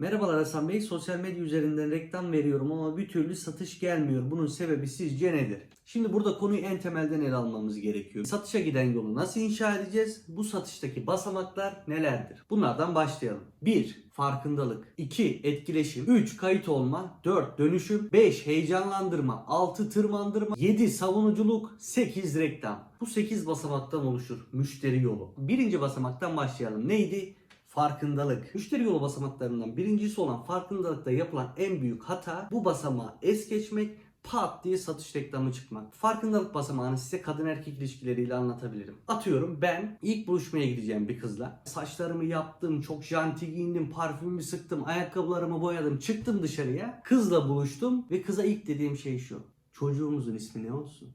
Merhabalar Hasan Bey. Sosyal medya üzerinden reklam veriyorum ama bir türlü satış gelmiyor. Bunun sebebi sizce nedir? Şimdi burada konuyu en temelden ele almamız gerekiyor. Satışa giden yolu nasıl inşa edeceğiz? Bu satıştaki basamaklar nelerdir? Bunlardan başlayalım. 1. Farkındalık 2. Etkileşim 3. Kayıt olma 4. Dönüşüm 5. Heyecanlandırma 6. Tırmandırma 7. Savunuculuk 8. Reklam Bu 8 basamaktan oluşur. Müşteri yolu. Birinci basamaktan başlayalım. Neydi? Farkındalık. Müşteri yolu basamaklarından birincisi olan farkındalıkta yapılan en büyük hata bu basamağı es geçmek pat diye satış reklamı çıkmak. Farkındalık basamağını size kadın erkek ilişkileriyle anlatabilirim. Atıyorum ben ilk buluşmaya gideceğim bir kızla. Saçlarımı yaptım, çok janti giyindim, parfümümü sıktım, ayakkabılarımı boyadım, çıktım dışarıya. Kızla buluştum ve kıza ilk dediğim şey şu. Çocuğumuzun ismi ne olsun?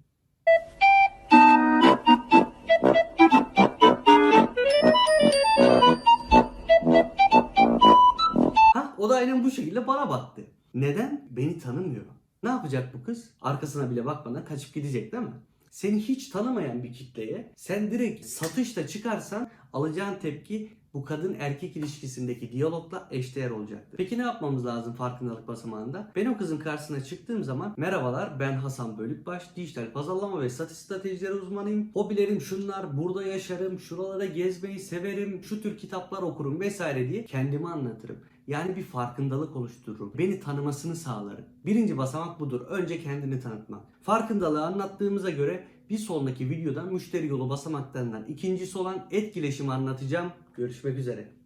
Aynen bu şekilde bana baktı. Neden? Beni tanımıyor. Ne yapacak bu kız? Arkasına bile bakmadan kaçıp gidecek değil mi? Seni hiç tanımayan bir kitleye sen direkt satışta çıkarsan alacağın tepki bu kadın erkek ilişkisindeki diyalogla eşdeğer olacaktır. Peki ne yapmamız lazım farkındalık basamağında? Ben o kızın karşısına çıktığım zaman merhabalar ben Hasan Bölükbaş, dijital pazarlama ve satış stratejileri uzmanıyım. Hobilerim şunlar, burada yaşarım, şuralara gezmeyi severim, şu tür kitaplar okurum vesaire diye kendimi anlatırım. Yani bir farkındalık oluştururum. Beni tanımasını sağlarım. Birinci basamak budur. Önce kendini tanıtmak. Farkındalığı anlattığımıza göre bir sonraki videoda müşteri yolu basamaklarından ikincisi olan etkileşimi anlatacağım. Görüşmek üzere.